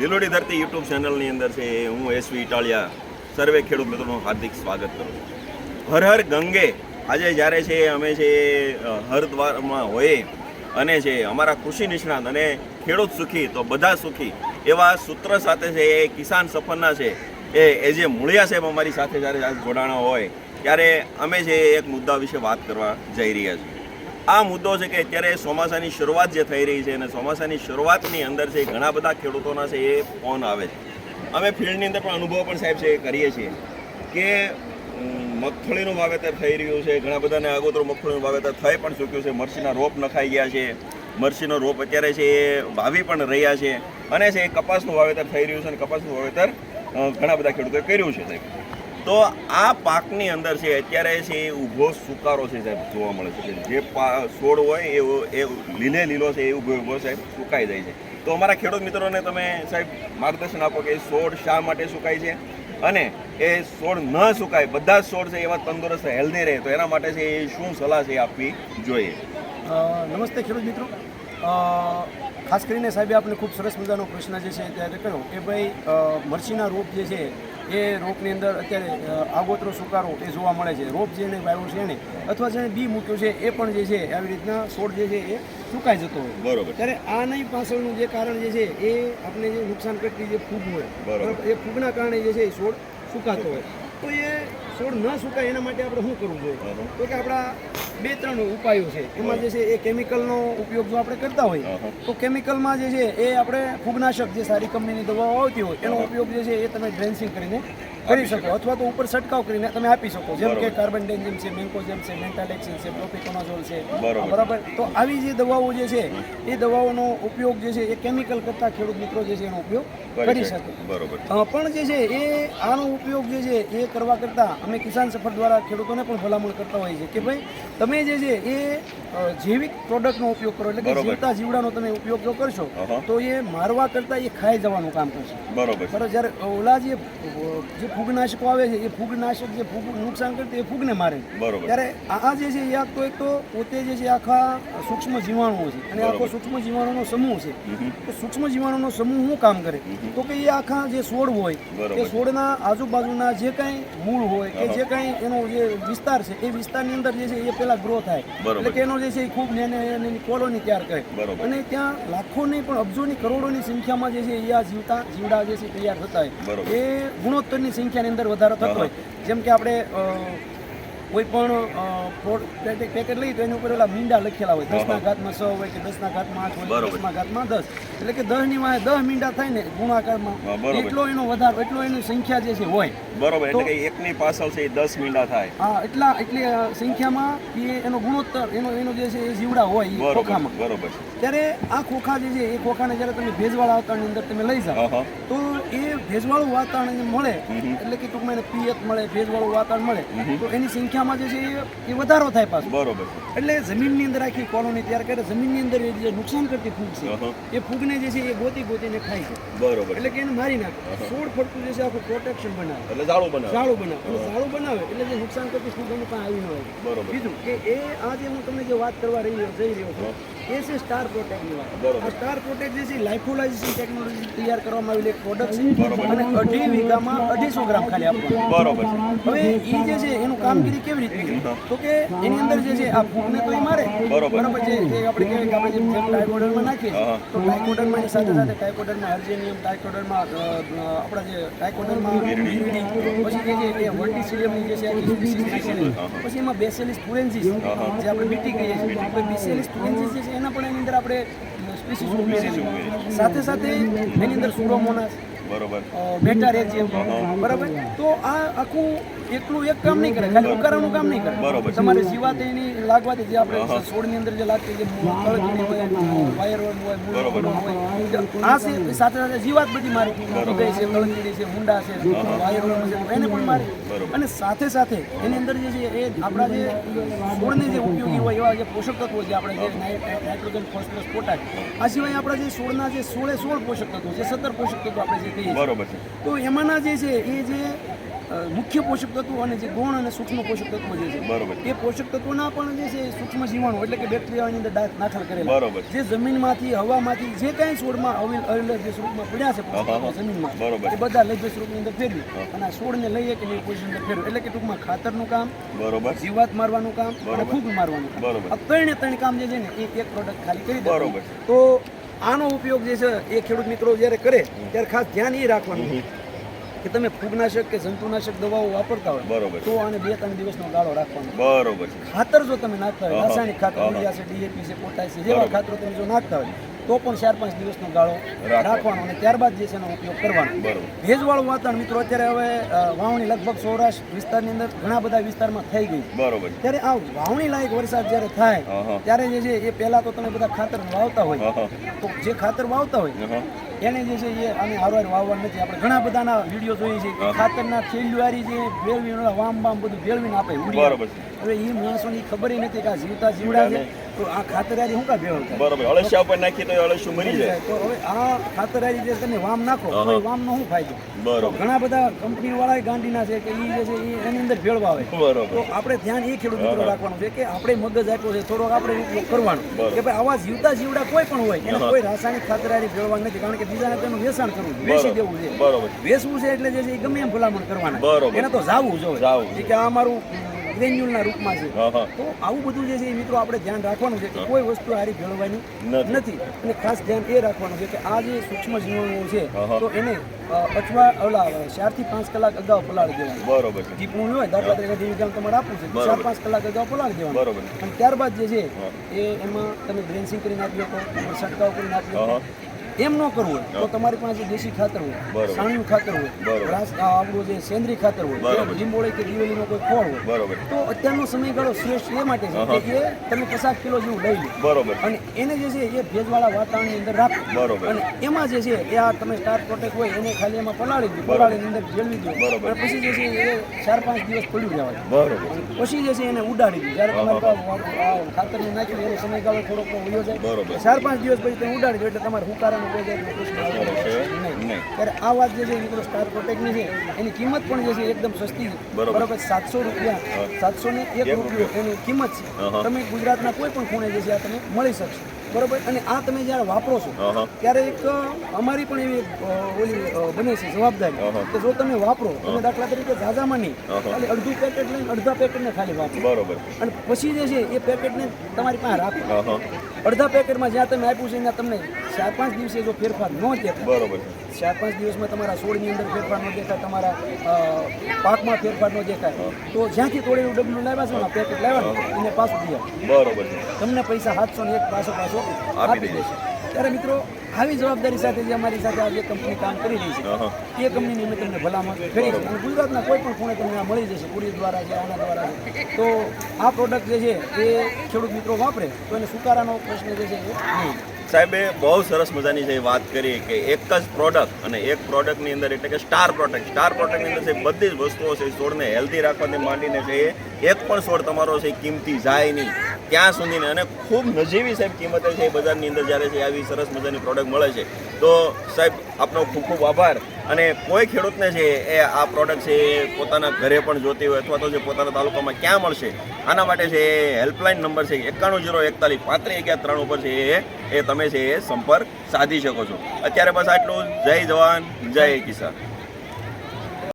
લીલોડી ધરતી યુટ્યુબ ચેનલની અંદર છે હું એસવી ઇટાલિયા, સર્વે ખેડૂત મિત્રોનું હાર્દિક સ્વાગત કરું હર હર ગંગે. આજે જ્યારે છે અમે છે હરદ્વારમાં હોઈએ અને છે અમારા કૃષિ નિષ્ણાત અને ખેડૂત સુખી, તો બધા સુખી એવા સૂત્ર સાથે છે એ કિસાન સફરના છે એ એ જે મૂળિયા સાહેબ અમારી સાથે જ્યારે જોડાણા હોય, ત્યારે અમે છે એક મુદ્દા વિશે વાત કરવા જઈ રહ્યા છીએ. આ મુદ્દો છે કે અત્યારે ચોમાસાની શરૂઆત જે થઈ રહી છે અને ચોમાસાની શરૂઆતની અંદર છે ઘણા બધા ખેડૂતોના છે એ ફોન આવે છે. અમે ફિલ્ડની અંદર પણ અનુભવ પણ સાહેબ છે એ કરીએ છીએ કે મગફળીનું વાવેતર થઈ રહ્યું છે, ઘણા બધાને આગોતરું મગફળીનું વાવેતર થઈ પણ ચૂક્યું છે મરસીના રોપ નખાઈ ગયા છે મરસીનો રોપ અત્યારે છે એ વાવી પણ રહ્યા છે અને છે એ કપાસનું વાવેતર થઈ રહ્યું છે અને કપાસનું વાવેતર ઘણા બધા ખેડૂતોએ કર્યું છે સાહેબ. તો આ પાકની અંદર છે, અત્યારે છે એ ઊભો સુકારો છે સાહેબ, જોવા મળે છે. જે છોડ હોય એ એ લીલે લીલો છે એ ઊભો ઊભો સાહેબ સુકાઈ જાય છે. તો અમારા ખેડૂત મિત્રોને તમે સાહેબ માર્ગદર્શન આપો કે એ છોડ શા માટે સુકાય છે અને એ છોડ ન સુકાય, બધા જ છોડ છે એવા તંદુરસ્ત હેલ્ધી રહે, તો એના માટે છે એ શું સલાહ છે આપવી જોઈએ? નમસ્તે ખેડૂત મિત્રો. ખાસ કરીને સાહેબે આપણે ખૂબ સરસ મજાનો પ્રશ્ન જે છે ત્યારે કર્યો કે ભાઈ મરચીના રોપ જે છે એ રોપની અંદર અત્યારે આગોતરો સુકારો એ જોવા મળે છે. રોપ જેને વાવ્યો છે એને અથવા જેને બી મૂક્યો છે એ પણ જે છે આવી રીતના છોડ જે છે એ સુકાઈ જતો હોય. બરોબર. ત્યારે આની પાછળનું જે કારણ જે છે એ આપણે જે નુકસાન કરતી જે ફૂગ હોય એ ફૂગના કારણે જે છે એ છોડ સુકાતો હોય. તો એ છોડ ન સુકાય એના માટે આપણે શું કરવું જોઈએ? તો કે આપણા બે ત્રણ ઉપાયો છે. એમાં જે છે એ કેમિકલનો ઉપયોગ જો આપણે કરતા હોય તો કેમિકલમાં જે છે એ આપણે ફૂગનાશક જે સારી કંપનીની દવાઓ આવતી હોય એનો ઉપયોગ જે છે એ તમે ડ્રેન્સિંગ કરીને કરી શકો અથવા તો ઉપર છંટકાવ કરીને તમે આપી શકો. જેમ કે કાર્બન ડેન્ઝિમ છે મેન્કોઝેમ છે મેન્ટાલેક્સિન છે પ્રોપિકોનાઝોલ છે. બરાબર. તો આવી જે દવાઓ જે છે એ દવાઓનો ઉપયોગ જે છે એ કેમિકલ કરતા ખેડૂત મિત્રો જે છે એનો ઉપયોગ કરી શકે. બરોબર. પણ જે છે એ આનો ઉપયોગ જે છે એ કરવા કરતાં અમે કિસાન સફર દ્વારા ખેડૂતોને પણ ભલામણ કરતા હોઈએ છીએ કે ભાઈ તમે જે છે એ જૈવિક પ્રોડક્ટનો ઉપયોગ કરો એટલે કે. જીવતા જીવડાનો તમે ઉપયોગ જો કરશો તો એ મારવા કરતાં એ ખાઈ જવાનું કામ કરશે. બરાબર. જ્યારે ઓલા જે ફૂગનાશકો આવે છે એ ફૂગનાશક જે ફૂગ નુકસાન કરે એ ફૂગને મારે. ત્યારે આ જે છે એ આખ તો એક તો પોતે જે છે આખા સૂક્ષ્મ જીવાણુઓ છે અને આખો સૂક્ષ્મ જીવાણુનો સમૂહ છે. તો સૂક્ષ્મ જીવાણુનો સમૂહ શું કામ કરે? તો કે એ આખા જે છોડ હોય એ છોડના આજુબાજુના જે કાંઈ મૂળ હોય કે જે કાંઈ એનો જે વિસ્તાર છે એ વિસ્તારની અંદર જે છે એ પેલા ગ્રો થાય. એટલે કે એનો જે છે એ ખૂબ નાની કોલોની તૈયાર કરે. અને ત્યાં લાખોની પણ અબજોની કરોડોની સંખ્યામાં જે છે એ આ જીવતા જીવડા જે છે તૈયાર થતા હોય. એ ગુણોત્તરની સંખ્યાની અંદર વધારો થતો હોય. જેમ કે આપણે કોઈ પણ પેકેટ લઈએ તો એની ઉપર એલા મીંડા લખેલા હોય. દસના. ઘાતમાં સો હોય કે દસના ઘાતમાં આઠ હોય. દસના ઘાતમાં દસ. એટલે કે દસની વાંહે દસ મીંડા થાય ને ગુણાકારમાં એટલો એનો વધારો એટલો એની સંખ્યા જે છે હોય. બરોબર એટલે કે એકની પાછળ છે એ દસ મીંડા થાય. હા એટલા એટલી સંખ્યામાં એ એનો ગુણોત્તર એનો એનો જે છે એ જીવડા હોય એ ખોખામાં. બરોબર. ત્યારે આ ખોખા જે છે એ ખોખાને જ્યારે તમે ભેજવાળા વાતાવરણની અંદર તમે લઈ જાઓ તો એ ભેજવાળું વાતાવરણ મળે. એટલે કે ટૂંકમાં એને પિયત મળે ભેજવાળું વાતાવરણ મળે. તો એની સંખ્યામાં જે છે એ- વધારો થાય પાછો. બરોબર એટલે જમીનની અંદર આખી કોલોની તૈયાર કરે જમીનની અંદર એ જે નુકસાન કરતી ફૂગ છે એ ફૂગને જે છે એ ગોતી ગોતીને ખાય છે. બરોબર એટલે કે એને મારી નાખે. છોડ ફરતું જે છે આખું પ્રોટેક્શન બનાવે. એટલે જાળું બનાવે. ઝાડું બનાવે. ઝાડું બનાવે એટલે જે નુકસાન કરતી ફૂગ એનું કાંઈ આવી ન હોય. બરોબર. બીજું કે એ આજે હું તમને જે વાત કરવા રહી જઈ રહ્યો છું એ છે સ્ટાર પ્રોટેક્ટની વાત. આ સ્ટાર પ્રોટેક્ટ જે છે લાઇફોલાઇઝેશન ટેકનોલોજી તૈયાર કરવામાં આવેલી એક પ્રોડક્ટ. છે અને અઢી વીઘામાં અઢીસો ગ્રામ ખાલી આપવાનું. બરોબર હવે એ જે છે એનું કામગીરી કેવી રીતે તો કે એની અંદર જે છે આ ફૂગને તો એ મારે. બરાબર. છે એ આપણે કહેવાય કે આપણે જેમ ટાઇકોડરમાં નાખીએ. તો ટાઇકોડરમાં એની સાથે સાથે ટાઇકોડરમાં હર્જેનિયમ ટાઇકોડરમાં આપણા જે ટાઇકોડરમાં. પછી જે છે એ વર્ટિસિલિયમની જે છે પછી એમાં બેસેલિસ તુરેન્જીસ જે આપણે બીટી કહીએ છીએ. આપણે બેસેલિસ તુરેન્જીસ જે છે એના પણ એની અંદર આપણે સ્પીસીસ સાથે સાથે એની અંદર સુરોમોનાસ બરોબર. બેટા રેજિયમ બરાબર? તો આ આખું એકલું એક કામ નહીં કરે ખાલી ઉકારાનું કામ નહીં કરે. બરોબર. તમારે જીવાત એની લાગવાથી જે આપણે છોડની અંદર જે લાગતી જે કળકીડી હોય વાયર હોય બરોબર. હોય આ સાથે સાથે જીવાત બધી મારી. ગઈ છે કળકીડી છે મુંડા છે વાયર છે એને પણ મારે. અને સાથે સાથે એની અંદર જે છે એ આપણા જે છોડને જે ઉપયોગી હોય એવા જે પોષક તત્વો છે આપણે જે નાઇટ્રોજન ફોસ્ફરસ પોટાશ આ સિવાય આપણા જે છોડના જે સોળે સોળ પોષક તત્વો છે સત્તર પોષક તત્વો આપણે જે કહીએ બરોબર છે. તો એમાંના જે છે એ જે મુખ્ય પોષક તત્વો અને જે ગૌણ અને સૂક્ષ્મ પોષક તત્વો જે છે બરોબર એ પોષક તત્વોના પણ જે છે સૂક્ષ્મ જીવાણુ એટલે કે બેક્ટેરિયાની અંદર દાખલ કરેલા. બરોબર જે જમીનમાંથી હવામાંથી જે કાંઈ છોડમાં અવિલ જે સ્વરૂપમાં પડ્યા છે જમીનમાં બરોબર. એ બધા લભ્ય સ્વરૂપની અંદર ફેરવી અને આ છોડને લઈએ કે એ પોષણ અંદર ફેરવી. એટલે કે ટૂંકમાં ખાતરનું કામ બરોબર. જીવાત મારવાનું કામ અને. ફૂગ મારવાનું કામ. બરોબર. આ ત્રણે ત્રણ કામ જે છે ને એ એક પ્રોડક્ટ ખાલી કરી દે બરોબર. તો આનો ઉપયોગ જે છે એ ખેડૂત મિત્રો જ્યારે કરે ત્યારે ખાસ ધ્યાન એ રાખવાનું કે તમે ફૂગનાશક કે જંતુનાશક દવાઓ વાપરતા હોય બરોબર તો આને બે ત્રણ દિવસનો ગાળો રાખવાનો. બરોબર ખાતર જો તમે નાખતા હોય. રાસાયણિક ખાતર. યુરિયા છે ડીએપી છે પોટાશ છે જેવા ખાતરો તમે જો નાખતા હોય તો પણ ચાર પાંચ દિવસનો ગાળો રાખવાનો. અને ત્યારબાદ જે છે એનો ઉપયોગ કરવાનો. ભેજવાળું વાતાવરણ મિત્રો અત્યારે હવે વાવણી લગભગ સૌરાષ્ટ્ર વિસ્તારની અંદર ઘણા બધા વિસ્તારમાં થઈ ગઈ બરોબર. ત્યારે આ વાવણી લાયક વરસાદ જ્યારે થાય. ત્યારે જે છે એ પહેલા તો તમે બધા ખાતર વાવતા હોય. તો જે ખાતર વાવતા હોય એને જે છે એ આને હારવાર વાવવાનું નથી. આપણે ઘણા બધાના વીડિયો જોઈએ છે ખાતરના થેલીવાળી જે ભેળવીને વામ બામ બધું ભેળવીને આપે બરોબર હવે એ માણસોની ખબર નથી કે આ જીવતા જીવડા છે. તો આ ખાતરારી હું કા ભેળો બરોબર અળસિયા ઉપર નાખી તો અળસિયું મરી જાય. તો હવે આ ખાતરારી જે તમે વામ નાખો તો વામ નો શું ફાયદો? બરોબર. ઘણા બધા કંપની વાળા ગાંડીના છે કે ઈ જે છે ઈ એની અંદર ભેળવા આવે. બરોબર. આપણે ધ્યાન એ ખેડૂત મિત્રો. રાખવાનું છે કે આપણે મગજ આપ્યો છે થોડોક આપણે ઉપયોગ કરવાનો. કે ભાઈ આવા જીવતા જીવડા કોઈ પણ હોય એને કોઈ રાસાયણિક ખાતરારી ભેળવાનું નથી કારણ કે બીજાને તેનું વેચાણ કરવું વેચી દેવું છે બરોબર. વેચવું છે એટલે જે છે એ ગમે એમ ભલામણ કરવાના. બરોબર. એને તો જાવું જોઈએ. કે આ અમારું ગ્રેન્યુલના રૂપમાં છે. તો આવું બધું જે છે એ મિત્રો આપણે ધ્યાન રાખવાનું છે કે કોઈ વસ્તુ હારી ભેળવાની નથી. અને ખાસ ધ્યાન એ રાખવાનું છે કે આ જે સૂક્ષ્મ જીવાણુઓ છે. તો એને અથવા ઓલા ચારથી પાંચ કલાક અગાઉ પલાળી દેવાનું. બરોબર ટીપણું હોય દાખલા તરીકે જેવી ગામ તમારે આપવું છે ચાર પાંચ કલાક અગાઉ પલાળી દેવાનું. બરોબર અને ત્યારબાદ જે છે એ એમાં તમે ડ્રેન્સિંગ કરીને આપી શકો છંટકાવ કરીને આપી. શકો. એમ ન કરવું હોય તો તમારી પાસે દેશી ખાતર હોય. સાણિયું ખાતર હોય. ઘાસ આપણું જે સેન્દ્રી ખાતર હોય લીંબોળી કે દિવેલીનો કોઈ ખોળ હોય તો અત્યારનો સમયગાળો શ્રેષ્ઠ એ માટે છે કે તમે પચાસ કિલો જેવું લઈ લો. બરોબર. અને એને જે છે એ ભેજવાળા વાતાવરણની અંદર રાખો. બરોબર. અને એમાં જે છે એ આ તમે સ્ટાર પ્રોટેક્ટ હોય એને ખાલી એમાં પલાળી દો. પલાળીની અંદર ભેળવી દો. અને પછી જે છે એ ચાર પાંચ દિવસ પડ્યું દો બરોબર. પછી જે છે એને ઉડાડી દો. જ્યારે તમારે હા. ખાતરને નાખ્યું એનો સમયગાળો થોડોક વયો જાય. ચાર પાંચ દિવસ પછી તમે ઉડાડી દો એટલે તમારે હુકારાનો નહીં. ત્યારે આ વાત જે છે મિત્રો સ્ટાર પ્રોટેક્ટની છે એની કિંમત પણ જે છે એકદમ સસ્તી બરોબર. સાતસો રૂપિયા. સાતસો ને એક રૂપિયો એની કિંમત છે. તમે ગુજરાતના કોઈ પણ ખૂણે જે છે આ તમે મળી શકશે બરોબર? અને આ તમે જ્યારે વાપરો છો ત્યારે એક અમારી પણ એવી ઓલી બને છે જવાબદારી. કે જો તમે વાપરો તમે દાખલા તરીકે ઝાઝામાં નહીં. ખાલી અડધું પેકેટ લઈને અડધા પેકેટને ખાલી વાપરો. બરોબર. અને પછી જે છે એ પેકેટને તમારી પાસે રાખો. અડધા પેકેટમાં જ્યાં તમે આપ્યું છે ત્યાં તમને ચાર પાંચ દિવસે જો ફેરફાર ન દેખાય બરોબર. ચાર પાંચ દિવસમાં તમારા છોડની અંદર ફેરફાર ન દેખાય તમારા પાકમાં ફેરફાર ન દેખાય. તો જ્યાંથી તોડેલું ડબલું લાવ્યા છો ને પેકેટ લાવ્યા એને પાછું દે બરોબર. તમને પૈસા સાતસો ને એક પાછો પાછો આપી દેશે ત્યારે મિત્રો આવી જવાબદારી સાથે જે અમારી સાથે આ જે કંપની કામ કરી રહી છે એ કંપનીની અમે તમને ભલામણ કરી છે. અને ગુજરાતના કોઈ પણ ખૂણે તમને આ મળી જશે કુરિયર દ્વારા છે આના દ્વારા છે. તો આ પ્રોડક્ટ જે છે એ ખેડૂત મિત્રો વાપરે તો એને સુકારાનો પ્રશ્ન જે છે એ નહીં. સાહેબે બહુ સરસ મજાની છે વાત કરી કે એક જ પ્રોડક્ટ અને એક પ્રોડક્ટની અંદર એટલે કે સ્ટાર પ્રોડક્ટ સ્ટાર પ્રોડક્ટની અંદર છે બધી જ વસ્તુઓ છે છોડને હેલ્ધી રાખવાથી માંડીને છે એક પણ છોડ તમારો છે કિંમતી જાય નહીં. ત્યાં સુધીને અને ખૂબ નજીવી સાહેબ કિંમતે છે બજારની અંદર જ્યારે છે આવી સરસ મજાની પ્રોડક્ટ મળે છે. તો સાહેબ આપનો ખૂબ ખૂબ આભાર. અને કોઈ ખેડૂતને છે એ આ પ્રોડક્ટ છે એ પોતાના ઘરે પણ જોતી હોય અથવા તો જે પોતાના તાલુકામાં ક્યાં મળશે, આના માટે છે એ હેલ્પલાઇન નંબર છે એકાણું જીરો એકતાલીસ પાંત્રીસ અગિયાર ત્રણ ઉપર છે એ એ તમે છે એ સંપર્ક સાધી શકો છો. અત્યારે બસ આટલું જય જવાન, જય કિસાન.